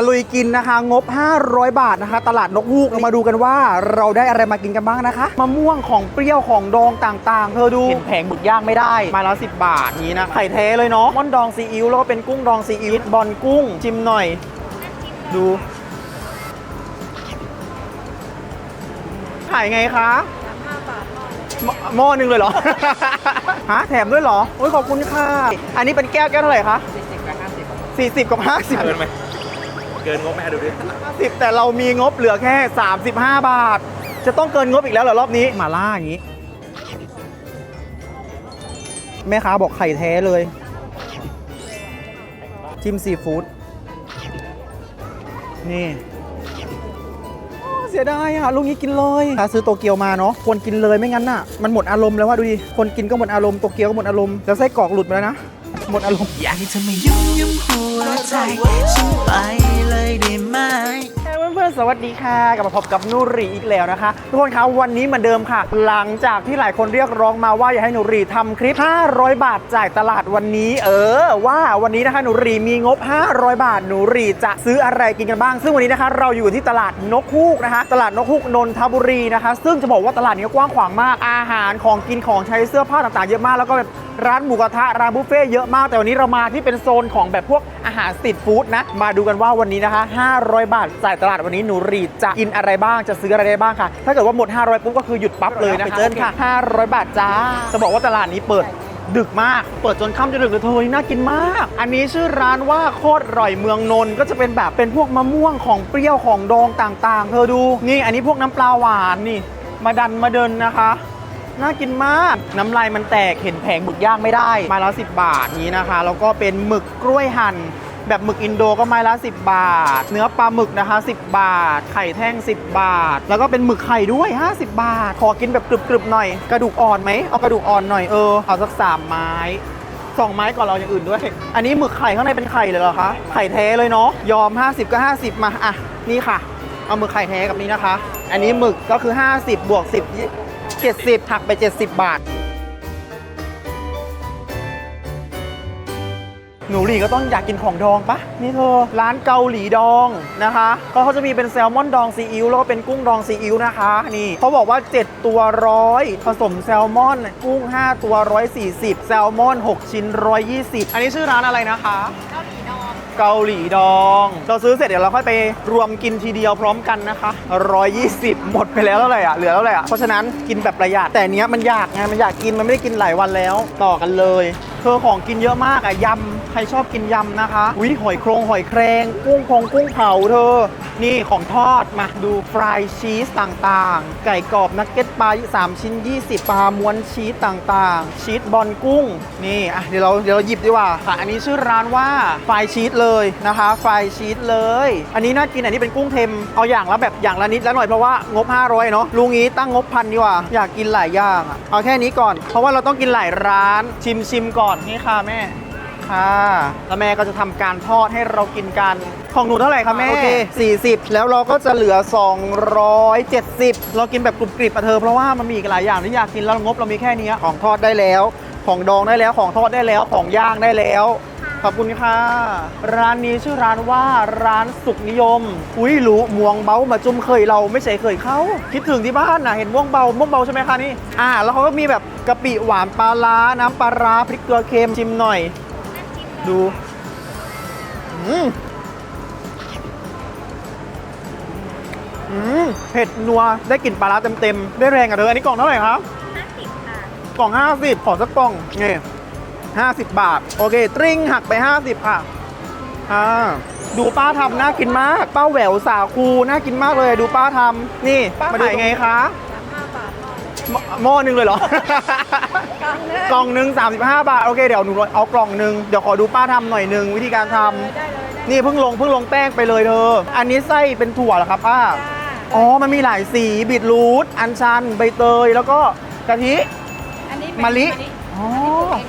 ตะลุยกินนะคะงบ 500 บาทนะคะ ตลาดนกฮูกเรามาดูกันว่าเราได้อะไรมากินกันบ้างนะคะมะม่วงของเปรี้ยวของดองต่างๆ เธอดูเห็นแผงหมึกย่างไม่ได้ไมาละสิบาทนี้นะไข่แท้เลยเนาะม่อนดองซีอิ๊วแล้วก็เป็นกุ้งดองซีอิ๊วบอลกุ้งชิมหน่อย ดูขายไงคะหม้อหม้อหนึ่งเลยเหรอ ฮะ แถมด้วยเหรอ โอ้ยขอบคุณค่ะ อันนี้เป็นแก้วแก้วเท่าไหร่คะ40กับ50เกินไหม เกินงบไหมดูดิ50แต่เรามีงบเหลือแค่ 35 บาท จะต้องเกินงบอีกแล้วเหรอรอบนี้มาล่าอย่างนี้ แม่ค้าบอกไข่แท้เลย จิ้มซีฟู้ดนี่เสียดายอะลูกนี้กินเลยถ้าซื้อโตเกียวมาเนาะควรกินเลยไม่งั้นน่ะ มันหมดอารมณ์แล้วว่าดูดิ คนกินก็หมดอารมณ์โตเกียวก็หมดอารมณ์แล้วไส้กรอกหลุดไปแล้วนะ หมดอารมณ์อยากให้เธอมายุ่งยุ่งหัวใจฉันไปเลยได้ไหมเพื่อนๆสวัสดีค่ะ กลับมาพบกับนูรีอีกแล้วนะคะ ทุกคนคะวันนี้เหมือนเดิมค่ะ หลังจากที่หลายคนเรียกร้องมาว่าอยากให้นูรีทำคลิป 500 บาทจ่ายตลาดวันนี้ เออ ว่าวันนี้นะคะนูรีมีงบ 500 บาทนูรีจะซื้ออะไรกินกันบ้าง ซึ่งวันนี้นะคะ เราอยู่ที่ตลาดนกฮูกนะคะ ตลาดนกฮูกนนทบุรีนะคะ ซึ่งจะบอกว่าตลาดนี้กว้างขวางมากอาหารของกินของใช้เสื้อผ้าต่างๆ เยอะมากแล้วก็แบบ ร้านหมูกระทะร้านบุฟเฟ่ต์เยอะมาก แต่วันนี้เรามาที่เป็นโซนของแบบพวกอาหารสตรีทฟู้ดนะ มาดูกันว่าวันนี้นะคะ 500 บาทจ่ายตลาดวันนี้หนูรีจะกินอะไรบ้างจะซื้ออะไรได้บ้างค่ะ ถ้าเกิดว่าหมด 500 ปุ๊บก็คือหยุดปั๊บเลยนะคะไปเจอค่ะ 500 บาทจ้าจะบอกว่าตลาดนี้เปิดดึกมาก เปิดจนค่ำจนดึกเลยเธอนี่น่ากินมาก อันนี้ชื่อร้านว่าโคตรอร่อยเมืองนนท์ก็จะเป็นแบบเป็นพวกมะม่วงของเปรี้ยวของดองต่างๆ เธอดู นี่อันนี้พวกน้ำปลาหวานนี่ มาดันมาเดินนะคะ น่ากินมาก น้ำลายมันแตกเห็นแผงหมึกย่างไม่ได้ ไม้ละ10บาทนี้นะคะ แล้วก็เป็นหมึกกล้วยหั่นแบบหมึกอินโดก็ไม้ละ 10 บาท เนื้อปลาหมึกนะคะ 10 บาท ไข่แท่ง 10 บาท แล้วก็เป็นหมึกไข่ด้วย 50 บาท ขอกินแบบกรึบๆหน่อย กระดูกอ่อนไหมเอากระดูกอ่อนหน่อยเออเอาสักสามไม้สองไม้ก่อนเราอย่างอื่นด้วย อันนี้หมึกไข่ข้างในเป็นไข่เลยเหรอคะ ไข่แท้เลยเนาะ ยอม 50 ก็ 50 มา อะ นี่ค่ะ เอาหมึกไข่แท้กับนี้นะคะ อันนี้หมึกก็คือ 50 บวก 10 70หักไป 70 บาท หนูหลีก็ต้องอยากกินของดองปะนี่เธอ ร้านเกาหลีดองนะคะก็เขาจะมีเป็นแซลมอนดองซีอิ๊วแล้วก็เป็นกุ้งดองซีอิ๊วนะคะ นี่เขาบอกว่า 7 ตัวร้อยผสมแซลมอน กุ้ง 5 ตัว 140 แซลมอน 6 ชิ้น 120 อันนี้ชื่อร้านอะไรนะคะ เกาหลีดอง เราซื้อเสร็จเดี๋ยวเราค่อยไปรวมกินทีเดียวพร้อมกันนะคะ120 หมดไปแล้วเท่าไหร่อะเหลือเท่าไหร่อะเพราะฉะนั้นกินแบบประหยัดแต่เนี้ยมันอยากไงมันอยากกินมันไม่ได้กินหลายวันแล้ว ต่อกันเลยเธอของกินเยอะมากอะยำ ใครชอบกินยำนะคะอุ้ยหอยโครงหอยแครง กุ้งพงกุ้งเผาเธอ นี่ของทอดมาดูฟรายชีสต่างๆ ไก่กรอบนักเก็ตปลา3ชิ้น 20 ปลาม้วนชีสต่างๆ ชีสบอลกุ้ง นี่อะเดี๋ยวเราเดี๋ยวเราหยิบดีกว่าค่ะ อันนี้ชื่อร้านว่าฟรายชีสเลยนะคะฟรายชีสเลย อันนี้น่ากินอันนี้เป็นกุ้งเค็มเอาอย่างละแบบอย่างละนิดแล้วหน่อยเพราะว่างบ 500 เนาะลุงนี้ตั้งงบพันดีกว่า อยากกินหลายอย่างอะเอาแค่นี้ก่อน เพราะว่าเราต้องกินหลายร้านชิมชิมก่อนนี่ค่ะแม่ ค่ะ แล้วแม่ก็จะทำการทอดให้เรากินกัน ของหนูเท่าไหร่คะแม่โอเค40 แล้วเราก็จะเหลือ 270 เรากินแบบกรุบกริบอะเธอเพราะว่ามันมีอีกหลายอย่างที่อยากกินแล้วงบเรามีแค่นี้ของทอดได้แล้ว ของดองได้แล้ว ของทอดได้แล้ว ของย่างได้แล้ว ขอบคุณค่ะ ร้านนี้ชื่อร้านว่าร้านสุขนิยม อุ้ยหรูม่วงเบามาจุ่มเคยเราไม่ใช่เคยเข้าคิดถึงที่บ้านนะเห็นม่วงเบาม่วงเบาใช่ไหมคะนี่ อ่า แล้วเขาก็มีแบบกะปิหวานปลาร้าน้ำปลาร้าพริกเกลือเค็มชิมหน่อย ดูอืมอืมเผ็ดนัว ได้กลิ่นปลาร้าเต็มๆ ได้แรงอะเธอ อันนี้กล่องเท่าไหร่ครับ 50ค่ะกล่อง 50 ขอสักกล่องนี่50 บาท โอเค ตริ้งหักไป 50 ค่ะอ่าดูป้าทำน่ากินมาก ป้าแหววสาคูน่ากินมากเลย ดูป้าทำนี่ ป้ามาดูไงคะ35บาทหม้อหม้อหนึ่งเลยเหรอกล่อง นึงกล่องหนึ่ง35 บาท โอเคเดี๋ยวหนูเอากล่องหนึ่งเดี๋ยวขอดูป้าทำหน่อยหนึ่งวิธีการทำได้เลยได้นี่เพิ่งลงเพิ่งลงแป้งไปเลยเธอ อันนี้ไส้เป็นถั่วเหรอครับป้า จ้าอ๋อ มันมีหลายสีบีทรูทอัญชัน ใบเตย แล้วก็กะทิ อันนี้เป็นมะลิ อ๋อ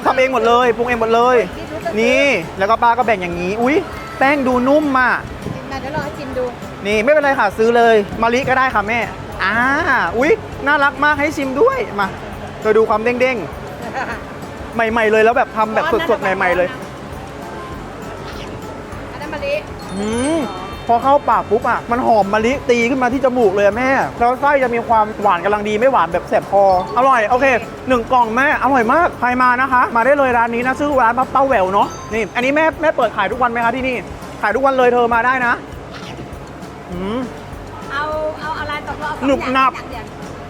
ทำเองหมดเลยปรุงเองหมดเลย นี่ แล้วก็ป้าก็แบ่งอย่างนี้ อุ้ยแป้งดูนุ่มอะ มาเดี๋ยวลองให้ชิมดูนี่ไม่เป็นไรค่ะซื้อเลยมะลิก็ได้ค่ะแม่ อ่า อุ้ยน่ารักมากให้ชิมด้วย มาเธอดูความเด้งๆ ใหม่ๆเลยแล้วแบบทำแบบสดๆใหม่ ๆเลยอันนั้นมะลิอืมหพอเข้าปากปุ๊บอะมันหอมมะลิตีขึ้นมาที่จมูกเลยอะแม่แล้วไส้จะมีความหวานกำลังดีไม่หวานแบบแสบคออร่อยโอเคหนึ่งกล่องแม่อร่อยมากใครมานะคะ มาได้เลยร้านนี้นะชื่อร้านป้าเป้าแหววเนาะนี่อันนี้แม่แม่เปิดขายทุกวันไหมคะที่นี่ขายทุกวันเลยเธอมาได้นะอืมเอาเอาอะไรตกลงเอาสองหนุบหนับอย่างเดียว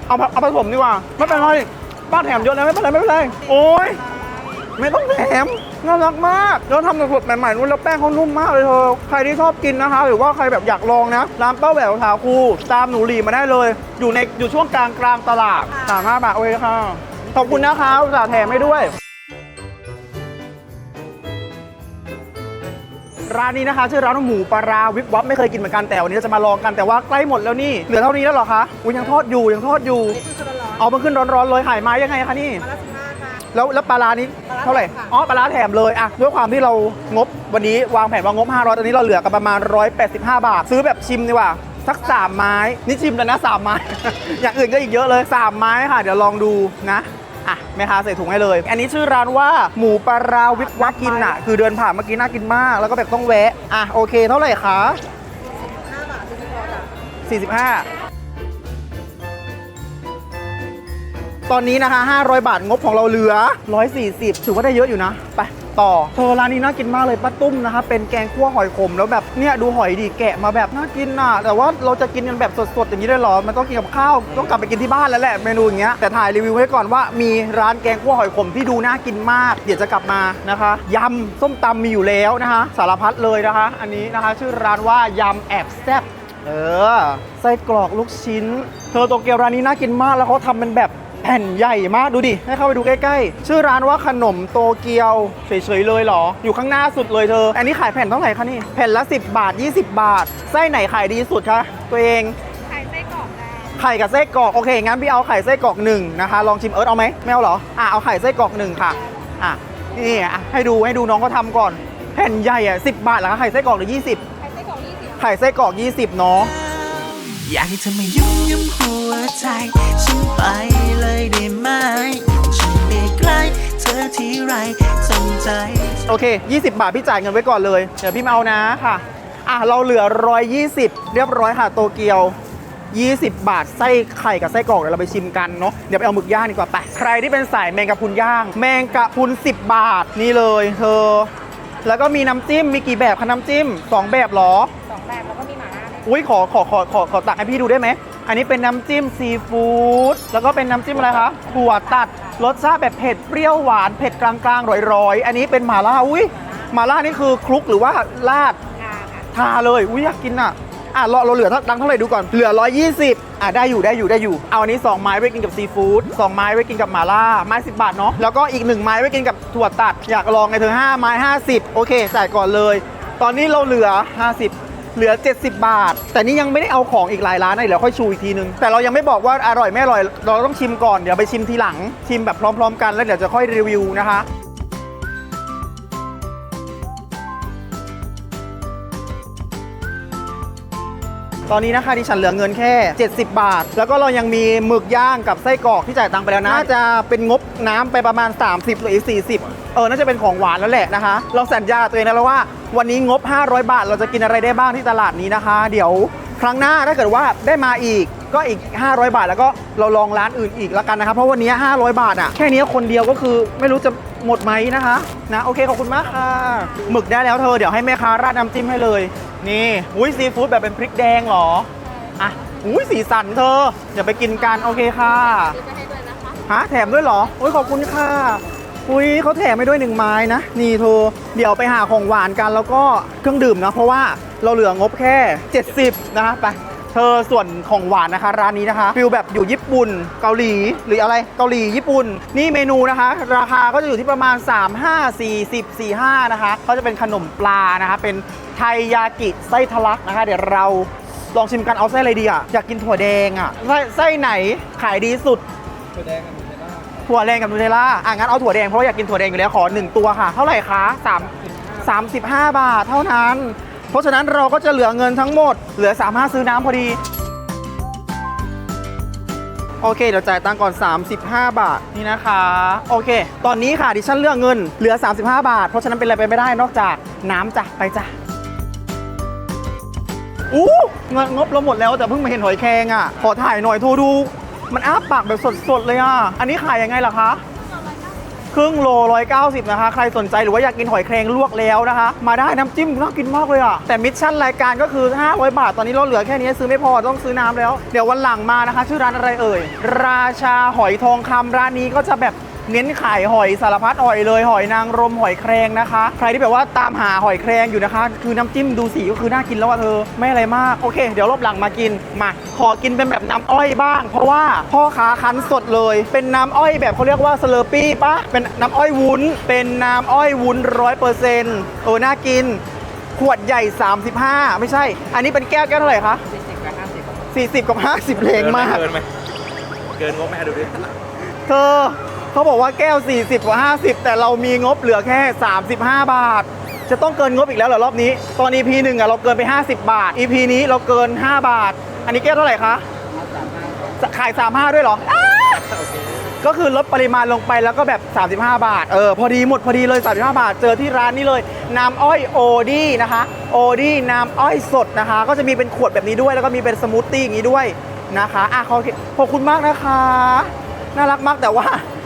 เอาผเอาผสมดีกว่าไม่เป็นไร ป้าแถมเยอะแล้วไม่เป็นไรไม่เป็นไรโอ้ยไม่ต้องแถมน่ารักมากแล้วทำสดๆใหม่ๆนู่นแล้วแป้งเขานุ่มมากเลยเธอใครที่ชอบกินนะคะ หรือว่าใครแบบอยากลองนะร้านเป้าแหววถาคูตามหนูหลีมาได้เลย อยู่ในอยู่ช่วงกลางกลางตลาดสามห้าบาทโอเคค่ะขอบคุณนะคะอุตส่าห์แถมให้ด้วยร้านนี้นะคะชื่อร้านหมูปลาราวิบวับไม่เคยกินเหมือนกันแต่วันนี้เราจะมาลองกันแต่ว่าใกล้หมดแล้วนี่เหลือเท่านี้แล้วเหรอคะอุ้ยยังทอดอยู่ยังทอดอยู่นี่คือร้อน เอามาขึ้นร้อนๆเลยขายไม้ยังไงคะนี่ๆมาละสิบห้าค่ะ แล้วแล้วปลาร้านี้ปลาร้าเท่าไหร่แถมค่ะ อ๋อปลาร้าแถมเลยอะด้วยความที่เรางบวันนี้วางแผนว่างบ 500ตอนนี้เราเหลือกันประมาณ 185 บาท ซื้อแบบชิมดีกว่าสัก3ไม้นี่ชิมแล้วนะ3ไม้ อย่างอื่นก็อีกเยอะเลย3ไม้ค่ะ เดี๋ยวลองดูนะอะแม่ค้าใส่ถุงให้เลย อันนี้ชื่อร้านว่าหมูปลาราวิบวับกินอะ คือเดินผ่านเมื่อกี้น่ากินมาก แล้วก็แบบต้องแวะอะโอเค เท่าไหร่คะ ห้าบาทคือพอจ้ะ45 ตอนนี้นะคะ 500 บาทงบของเราเหลือ 140 ถือว่าได้เยอะอยู่นะ ไปต่อเธอร้านนี้น่ากินมากเลยป้าตุ้มนะคะ เป็นแกงคั่วหอยขมแล้วแบบเนี่ยดูหอยดีแกะมาแบบน่ากินน่ะ แต่ว่าเราจะกินกันแบบสดๆ อย่างนี้ได้หรอ มันต้องกินกับข้าว ต้องกลับไปกินที่บ้านแล้วแหละเมนูอย่างเงี้ยแต่ถ่ายรีวิวไว้ก่อนว่ามีร้านแกงคั่วหอยขมที่ดูน่ากินมาก เดี๋ยวจะกลับมานะคะยำส้มตำมีอยู่แล้วนะคะ สารพัดเลยนะคะ อันนี้นะคะ ชื่อร้านว่ายำแอบแซ่บเออไส้กรอกลูกชิ้น เธอโตเกียวร้านนี้น่ากินมากแล้วเขาทำเป็นแบบ แผ่นใหญ่มากดูดิ ให้เข้าไปดูใกล้ๆ ชื่อร้านว่าขนมโตเกียวเฉยๆเลยเหรอ อยู่ข้างหน้าสุดเลยเธอ อันนี้ขายแผ่นเท่าไหร่คะนี่ แผ่นละ 10 บาท 20 บาท ไส้ไหนขายดีสุดคะตัวเองไข่ไส้กรอกแดงไข่กับไส้กรอกโอเคงั้นพี่เอาไข่ไส้กรอกหนึ่งนะคะ ลองชิมเอิร์ธเอาไหมไม่เอาเหรออะเอาไข่ไส้กรอกหนึ่งค่ะอะนี่อะให้ดูให้ดูน้องเขาทำก่อน แผ่นใหญ่อะ10บาทเหรอคะไข่ไส้กรอกหรือ20ไข่ไส้กรอกยี่สิบไข่ไส้กรอก20เนาะ อยากให้เธอมายุ่งยุ่มหัวใจ ฉันไปเลยได้ไหมฉันไม่ใกล้เธอที่ไรสนใจ โอเค 20 บาทพี่จ่ายเงินไว้ก่อนเลย เดี๋ยวพี่มาเอานะค่ะ อะ เราเหลือ 120 เรียบร้อยค่ะโตเกียว 20 บาท ไส้ไข่กับไส้กรอกเดี๋ยวเราไปชิมกันเนาะ เดี๋ยวไปเอาหมึกย่างดีกว่าไป ใครที่เป็นสายแมงกะพรุนย่าง แมงกะพรุน 10 บาท นี่เลย เธอ แล้วก็มีน้ำจิ้ม มีกี่แบบคะน้ำจิ้ม 2 แบบเหรอ สองแบบแล้วก็มีหม่าล่าด้วย อุ้ยขอขอขอขอขอตักให้พี่ดูได้ไหม อันนี้เป็นน้ำจิ้มซีฟู้ดแล้วก็เป็นน้ำจิ้มอะไรคะถั่วตัดรสชาติแบบเผ็ดเปรี้ยวหวานเผ็ดกลางๆร่อยๆ อันนี้เป็นหม่าล่าอุ้ยหม่าล่านี่คือคลุกหรือว่าราดค่ะค่ะทาเลยอุ้ยอยากกินอะอะเราเราเหลือเท่าตังค์เท่าไหร่ดูก่อนเหลือ 120อะได้อยู่ได้อยู่ได้อยู่ เอาอันนี้ 2 ไม้ไว้กินกับซีฟู้ด2ไม้ไว้กินกับหม่าล่าไม้ 10 บาทเนาะแล้วก็อีก 1 ไม้ไว้กินกับถั่วตัด อยากลองไงเธอ5ไม้ 50 โอเคจ่ายก่อนเลย ตอนนี้เราเหลือ 50 เหลือ 70 บาท แต่นี่ยังไม่ได้เอาของอีกหลายร้านนะเดี๋ยวค่อยชูอีกทีนึง แต่เรายังไม่บอกว่าอร่อยไม่อร่อย เราต้องชิมก่อน เดี๋ยวไปชิมทีหลัง ชิมแบบพร้อมๆ กัน แล้วเดี๋ยวจะค่อยรีวิวนะคะตอนนี้นะคะดิฉันเหลือเงินแค่ 70 บาท แล้วก็เรายังมีหมึกย่างกับไส้กรอกที่จ่ายตังค์ไปแล้วนะ น่าจะเป็นงบน้ำไปประมาณ 30 หรือ40 เออน่าจะเป็นของหวานแล้วแหละนะคะ เราสัญญาตัวเองนะแล้วว่า วันนี้งบ 500 บาท เราจะกินอะไรได้บ้างที่ตลาดนี้นะคะ เดี๋ยวครั้งหน้าถ้าเกิดว่าได้มาอีกก็อีก 500 บาท แล้วก็เราลองร้านอื่นอีกแล้วกันนะครับเพราะวันนี้ 500 บาทอะแค่นี้คนเดียวก็คือไม่รู้จะหมดไหมนะคะนะโอเคขอบคุณมากค่ะหมึกได้แล้วเธอเดี๋ยวให้แม่ค้าราดน้ำจิ้มให้เลย นี่อุ้ยซีฟู้ดแบบเป็นพริกแดงเหรออะอุ้ยสีสันเธอเดี๋ยวไปกินกันโอเคค่ะเดี๋ยวจะให้ด้วยนะคะฮะแถมด้วยเหรออุ้ยขอบคุณค่ะ อุ้ยเขาแถมให้ด้วยหนึ่งไม้นะ นี่เธอเดี๋ยวไปหาของหวานกันแล้วก็เครื่องดื่มนะ เพราะว่าเราเหลืองบแค่ 70 นะคะไปเธอส่วนของหวานนะคะ ร้านนี้นะคะฟิลแบบอยู่ญี่ปุ่นเกาหลีหรืออะไรเกาหลีญี่ปุ่น นี่เมนูนะคะ ราคาก็จะอยู่ที่ประมาณ 3 5 40 45 นะคะเขาจะเป็นขนมปลานะคะ เป็นไทยากิไส้ทะลักนะคะ เดี๋ยวเราลองชิมกันเอาไส้อะไรดีอะอยากกินถั่วแดงอะไส้ไส้ไหนขายดีสุดถั่วแดงั่วแดงกับนูเทลล่าอะงั้นเอาถั่วแดงเพราะว่าอยากกินถั่วแดงอยู่แล้วขอ 1 ตัวค่ะ เท่าไหร่คะ3 35 บาทเท่านั้น เพราะฉะนั้นเราก็จะเหลือเงินทั้งหมด เหลือ 35 ซื้อน้ำพอดี โอเค เดี๋ยวจ่ายตังค์ก่อน 35 บาทนี่นะคะ โอเค ตอนนี้ค่ะดิฉันเลือกเงินเหลือ 35 บาท เพราะฉะนั้นเป็นอะไรไปไม่ได้นอกจากน้ำจ้ะไปจ้ะอู้เงินงบเราหมดแล้วแต่เพิ่งมาเห็นหอยแครงอะ ขอถ่ายหน่อยโทรดู มันอ้าปากแบบสดๆเลยอะ อันนี้ขายยังไงล่ะคะ ครึ่งโล190 นะคะ ใครสนใจหรือว่าอยากกินหอยแครงลวกแล้วนะคะ มาได้น้ำจิ้มน่ากินมากเลยอะ แต่มิชชั่นรายการก็คือ 500 บาท ตอนนี้เราเหลือแค่นี้ซื้อไม่พอต้องซื้อน้ำแล้ว เดี๋ยววันหลังมานะคะ ชื่อร้านอะไรเอ่ย ราชาหอยทองคำร้านนี้ก็จะแบบ เน้นขายหอยสารพัดหอยเลยหอยนางรมหอยแครงนะคะ ใครที่แบบว่าตามหาหอยแครงอยู่นะคะ คือน้ำจิ้มดูสีก็คือน่ากินแล้วอะเธอไม่อะไรมากโอเค เดี๋ยวรอบหลังมากินมา ขอกินเป็นแบบน้ำอ้อยบ้าง เพราะว่าพ่อค้าคั้นสดเลย เป็นน้ำอ้อยแบบเขาเรียกว่าสเลอปี้ปะเป็นน้ำอ้อยวุ้น เป็นน้ำอ้อยวุ้นร้อยเปอร์เซ็นต์โอ้น่ากิน ขวดใหญ่ 35 ไม่ใช่ อันนี้เป็นแก้วแก้วเท่าไหร่คะ40 กับ 50 40 กับ 50แรงมาก เกินไหมเกินงบไหมดูดิเธอ เขาบอกว่าแก้ว 40 กว่า 50 แต่เรามีงบเหลือแค่ 35 บาท จะต้องเกินงบอีกแล้วเหรอรอบนี้ ตอน EP หนึ่งอะเราเกินไป 50 บาท EP นี้เราเกิน 5 บาท อันนี้แก้วเท่าไหร่คะขาย 35 ด้วยเหรออ้าก็คือลดปริมาณลงไปแล้วก็แบบ 35 บาท เออ พอดีหมดพอดีเลย 35 บาท เจอที่ร้านนี้เลย น้ำอ้อยโอดี้นะคะ โอดี้น้ำอ้อยสดนะคะ ก็จะมีเป็นขวดแบบนี้ด้วย แล้วก็มีเป็นสมูทตี้อย่างนี้ด้วยนะคะ อะขอขอบคุณมากนะคะ น่ารักมากแต่ว่า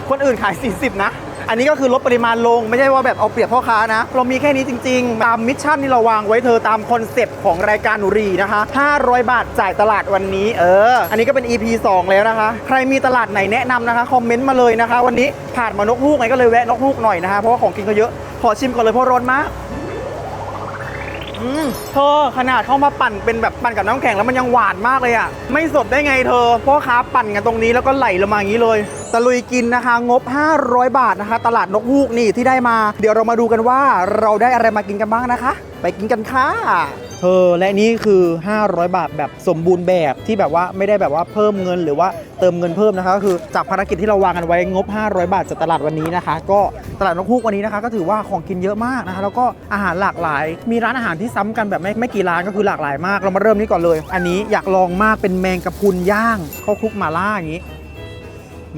คนอื่นขาย 40 นะ อันนี้ก็คือลดปริมาณลงไม่ใช่ว่าแบบเอาเปรียบพ่อค้านะ เรามีแค่นี้จริง ๆ ตามมิชชั่นที่เราวางไว้เธอตามคอนเซปต์ของรายการหนูรีนะคะ 500 บาทจ่ายตลาดวันนี้ เออ อันนี้ก็เป็น EP 2 แล้วนะคะ ใครมีตลาดไหนแนะนำนะคะ คอมเมนต์มาเลยนะคะ วันนี้ผ่านมานกฮูกไงก็เลยแวะนกฮูกหน่อยนะคะเพราะว่าของกินก็เยอะขอชิมก่อนเลยเพราะร้อนมากอืมเธอขนาดเข้ามาปั่นเป็นแบบปั่นกับน้ำแข็งแล้วมันยังหวานมากเลยอะ่ะ ไม่สดได้ไงเธอพ่อค้าปั่นกันตรงนี้แล้วก็ไหลลงมาอย่างนี้เลย ตะลุยกินนะคะ งบ 500 บาทนะคะ ตลาดนกฮูกนี่ที่ได้มา เดี๋ยวเรามาดูกันว่าเราได้อะไรมากินกันบ้างนะคะ ไปกินกันค่ะเธอและนี่คือ 500 บาทแบบสมบูรณ์แบบที่แบบว่าไม่ได้แบบว่าเพิ่มเงินหรือว่าเติมเงินเพิ่มนะคะก็คือจากภารกิจที่เราวางกันไว้งบ 500 บาทจากตลาดวันนี้นะคะ ก็ตลาดนกฮูกวันนี้นะคะ ก็ถือว่าของกินเยอะมากนะคะ แล้วก็อาหารหลากหลาย มีร้านอาหารที่ซ้ำกันแบบไม่ไม่กี่ร้านก็คือหลากหลายมากเรามาเริ่มนี้ก่อนเลย อันนี้อยากลองมากเป็นแมงกะพรุนย่างข้าวคลุกหม่าล่าอย่างนี้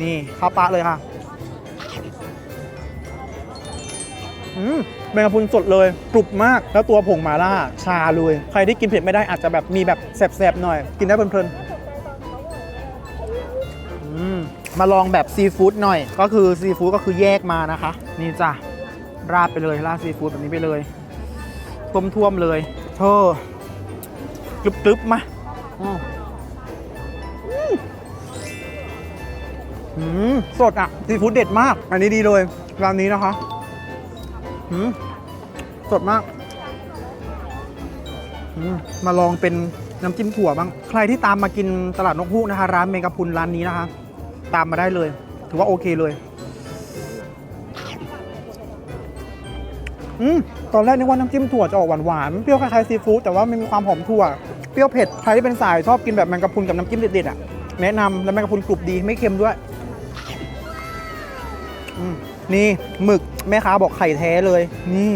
นี่ข้าวปลาเลยค่ะ อืมแมงกะพรุนสดเลยกรุบมาก แล้วตัวผงหม่าล่าชาเลย ใครที่กินเผ็ดไม่ได้อาจจะแบบมีแบบแสบๆหน่อย กินได้เพลินๆอืมมาลองแบบซีฟู้ดหน่อย ก็คือซีฟู้ดก็คือแยกมานะคะ นี่จ้ะราดไปเลยราดซีฟู้ดแบบนี้ไปเลยท่วมๆเลยเธอกรึบๆมาอืม สดอะซีฟู้ดเด็ดมาก อันนี้ดีเลยร้านนี้นะคะอืมสดมากอืมมาลองเป็นน้ำจิ้มถั่วบ้าง ใครที่ตามมากินตลาดนกฮูกนะคะ ร้านเมกะพุนร้านนี้นะคะ ตามมาได้เลย ถือว่าโอเคเลย อืมตอนแรกนึกว่าน้ำจิ้มถั่วจะออกหวานๆ เปรี้ยวคล้ายๆซีฟู้ดแต่ว่ามันมีความหอมถั่ว เปรี้ยวเผ็ด ใครที่เป็นสายชอบกินแบบแมงกะพุนกับน้ำจิ้มเด็ดๆอะ แนะนำแล้วแมงกะพุนกรุบดีไม่เค็มด้วย นี่หมึกแม่ค้าบอกไข่แท้เลย นี่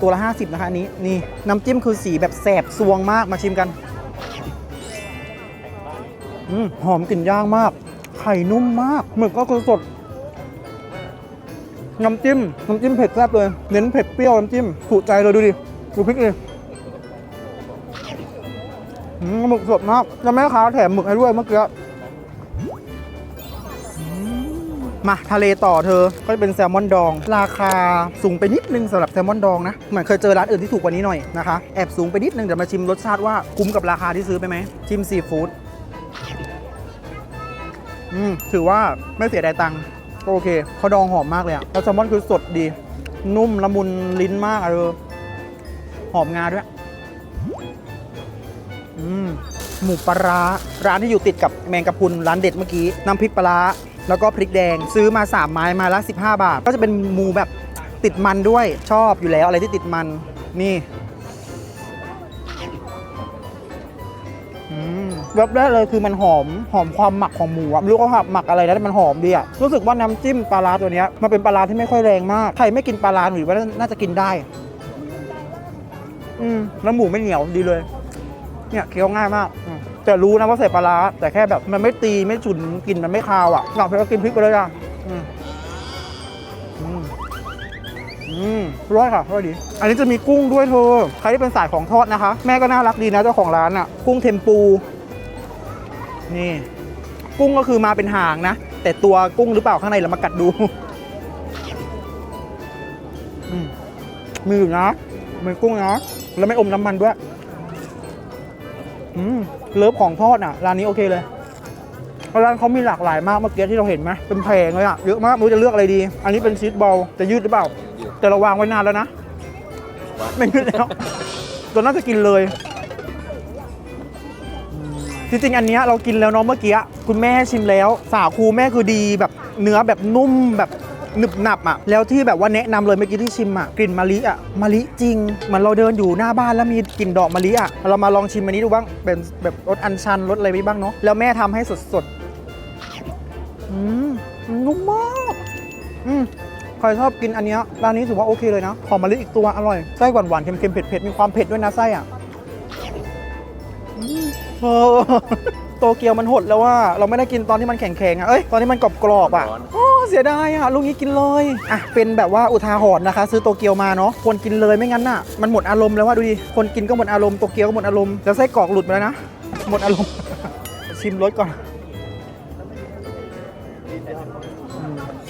ตัวละ 50 นะคะอันนี้นี่น้ำจิ้มคือสีแบบแสบซวงมากมาชิมกันอหอมกลิ่นย่างมาก ไข่นุ่มมาก หมึกก็คือสด น้ำจิ้ม น้ำจิ้มเผ็ดแซ่บเลย เน้นเผ็ดเปรี้ยวน้ำจิ้มถูกใจเลยดูดิ ดูพริกเลยหมึกสดมาก แล้วแม่ค้าแถมหมึกให้ด้วยเมื่อกี้ มาทะเลต่อเธอ ก็จะเป็นแซลมอนดอง ราคาสูงไปนิดนึงสำหรับแซลมอนดองนะเหมือนเคยเจอร้านอื่นที่ถูกกว่านี้หน่อยนะคะแอบสูงไปนิดนึงเดี๋ยวมาชิมรสชาติว่าคุ้มกับราคาที่ซื้อไปไหมจิ้มซีฟู้ดอืมถือว่าไม่เสียดายตังค์โอเคเขาดองหอมมากเลยอะแล้วแซลมอนคือสดดี นุ่มละมุนลิ้นมากอะเออหอมงาด้วยอืมหมูปลาร้าร้านที่อยู่ติดกับแมงกะพรุนร้านเด็ดเมื่อกี้ น้ำพริกปลาร้า แล้วก็พริกแดงซื้อมา 3 ไม้มาละ 15 บาท ก็จะเป็นหมูแบบติดมันด้วยชอบอยู่แล้วอะไรที่ติดมันนี่อืมแวบแรกเลยคือมันหอมหอมความหมักของหมูอะไม่รู้เขาหมักอะไรนะแต่มันหอมดีอะรู้สึกว่าน้ำจิ้มปลาร้าตัวนี้มันเป็นปลาร้าที่ไม่ค่อยแรงมาก ใครไม่กินปลาร้าหรือว่าน่าจะกินได้ อืมแล้วหมูไม่เหนียวดีเลย เนี่ยเคี้ยวง่ายมากอืม แต่รู้นะว่าใส่ปลาร้าแต่แค่แบบมันไม่ตีไม่ฉุนกลิ่นมันไม่คาวอะหลังไปก็กินพริกไปเลยอะอืมอืมร้อยค่ะร้อยดี อันนี้จะมีกุ้งด้วยเธอใครที่เป็นสายของทอดนะคะ แม่ก็น่ารักดีนะเจ้าของร้านอะ กุ้งเทมปู นี่ กุ้งก็คือมาเป็นหางนะ แต่ตัวกุ้งหรือเปล่าข้างในเรามากัดดูอืมมีอยู่นะเหมือนกุ้งนะแล้วไม่อมน้ำมันด้วย อืมเลิฟของทอดอะร้านนี้โอเคเลยร้านเขามีหลากหลายมากเมื่อกี้ที่เราเห็นไหมเป็นแพงเลยอะเยอะมากไม่รู้จะเลือกอะไรดี อันนี้เป็นชีสบอลจะยืดหรือเปล่า แต่เราวางไว้นานแล้วนะไม่ยืดแล้วตัวน่าจะกินเลยจริงๆอันนี้เรากินแล้วเนาะเมื่อกี้คุณแม่ชิมแล้ว สาคูแม่คือดีแบบเนื้อแบบนุ่มแบบ หนึบหนับอะแล้วที่แบบว่าแนะนำเลยเมื่อกี้ที่ชิมอะกลิ่นมะลิอะมะลิจริงเหมือนเราเดินอยู่หน้าบ้านแล้วมีกลิ่นดอกมะลิอะเรามาลองชิมอันนี้ดูบ้างเป็นแบบรสอัญชันรสอะไรไปบ้างเนาะแล้วแม่ทำให้สดๆอืมนุ่มมากอืมใครชอบกินอันนี้ร้านนี้ถือว่าโอเคเลยนะหอมมะลิอีกตัวอร่อยไส้หวานหวานๆเค็มๆเผ็ดๆมีความเผ็ดด้วยนะไส้อะอืมเออโตเกียวมันหดแล้วว่า เราไม่ได้กินตอนที่มันแข็งๆอะเอ้ยตอนที่มันกรอบๆอะร้อนโอ้ เสียดายอะลูกนี้กินเลยอะเป็นแบบว่าอุทาหรณ์นะคะ ซื้อโตเกียวมาเนาะควรกินเลยไม่งั้นน่ะมันหมดอารมณ์แล้วว่าดูดิคนกินก็หมดอารมณ์โตเกียวก็หมดอารมณ์แล้วไส้กรอกหลุดไปแล้วนะหมดอารมณ์ ชิมรสก่อน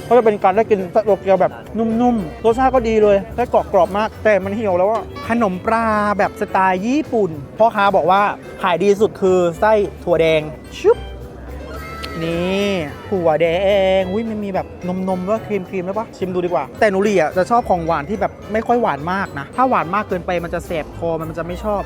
ก็จะเป็นการได้กินโตเกียวแบบนุ่มๆ รสชาติก็ดีเลยได้กรอบกรอบมาก แต่มันเหี่ยวแล้วอะขนมปลาแบบสไตล์ญี่ปุ่น พ่อค้าบอกว่าขายดีสุดคือไส้ถั่วแดงชุบ นี่ถั่วแดงอุ้ยมันมีแบบนมๆด้วยครีมครีมแล้วปะชิมดูดีกว่า แต่หนูรีอะจะชอบของหวานที่แบบไม่ค่อยหวานมากนะ ถ้าหวานมากเกินไปมันจะแสบคอมันจะไม่ชอบ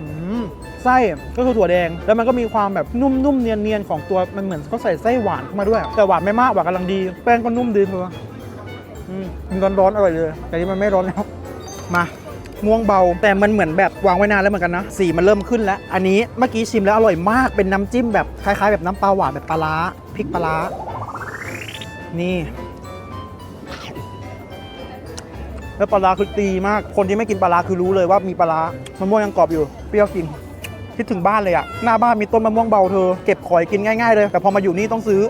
อืมไส้ก็คือถั่วแดง แล้วมันก็มีความแบบนุ่มๆเนียนๆของตัวมันเหมือนเขาใส่ไส้หวานเข้ามาด้วย แต่หวานไม่มากหวานกำลังดี แป้งก็นุ่มดีเธออืมกินร้อนๆอร่อยเลย แต่นี่มันไม่ร้อนแล้วมา ม่วงเบา แต่มันเหมือนแบบวางไว้นานแล้วเหมือนกันนะ สีมันเริ่มขึ้นแล้ว อันนี้เมื่อกี้ชิมแล้วอร่อยมาก เป็นน้ำจิ้มแบบคล้ายๆ แบบน้ำปลาหวานแบบปลาร้าพริกปลาร้า นี่ แล้วปลาร้าคือตีมาก คนที่ไม่กินปลาร้าคือรู้เลยว่ามีปลาร้ามะม่วงยังกรอบอยู่ เปรี้ยวกินคิดถึงบ้านเลยอะหน้าบ้านมีต้นมะม่วงเบาเธอ เก็บขอยกินง่ายๆเลย แต่พอมาอยู่นี่ต้องซื้อ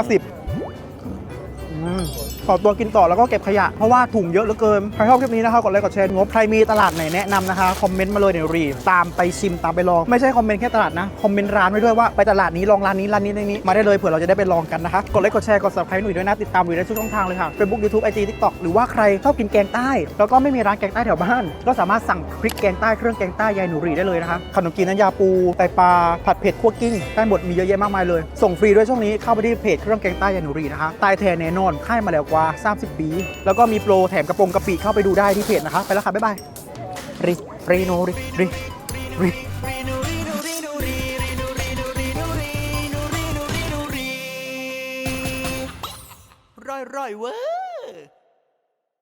50อืม ขอตัวกินต่อแล้วก็เก็บขยะ เพราะว่าถุงเยอะเหลือเกิน ใครชอบคลิปนี้นะคะกดไลค์กดแชร์งบใครมีตลาดไหนแนะนำนะคะ คอมเมนต์มาเลยเดี๋ยวรีตามไปชิมตามไปลอง ไม่ใช่คอมเมนต์แค่ตลาดนะ คอมเมนต์ร้านไว้ด้วยว่าไปตลาดนี้ลองร้านนี้ร้านนี้ร้านนี้มาได้เลยเผื่อเราจะได้ไปลองกันนะคะ กดไลค์กดแชร์กด subscribe หนุ่ยด้วยนะติดตามหนุ่ยได้ทุกช่องทางเลยค่ะ Facebook YouTube IG TikTok หรือว่าใครชอบกินแกงใต้ แล้วก็ไม่มีร้านแกงใต้แถวบ้าน ก็สามารถสั่งพริกแกงใต้เครื่องแกงใต้ยายหนูรีได้เลยนะคะขนมจีนน้ำยาปูไตปลาผัดเผ็ดคั่วกิ้งได้หมดมีเยอะแยะมากมายเลยส่งฟรีด้วยช่วงนี้เข้าไปที่เพจเครื่องแกงใต้ยายหนูรีนะคะใต้แทนแน่นอนค่ายมาแล้วกว่าา 30 ปี แล้วก็มีโปรแถมกระโปรงกะปิเข้าไปดูได้ที่เพจนะคะ ไปแล้วค่ะ บ๊ายบายริรีโนรีรีรีร่อยๆเว้ย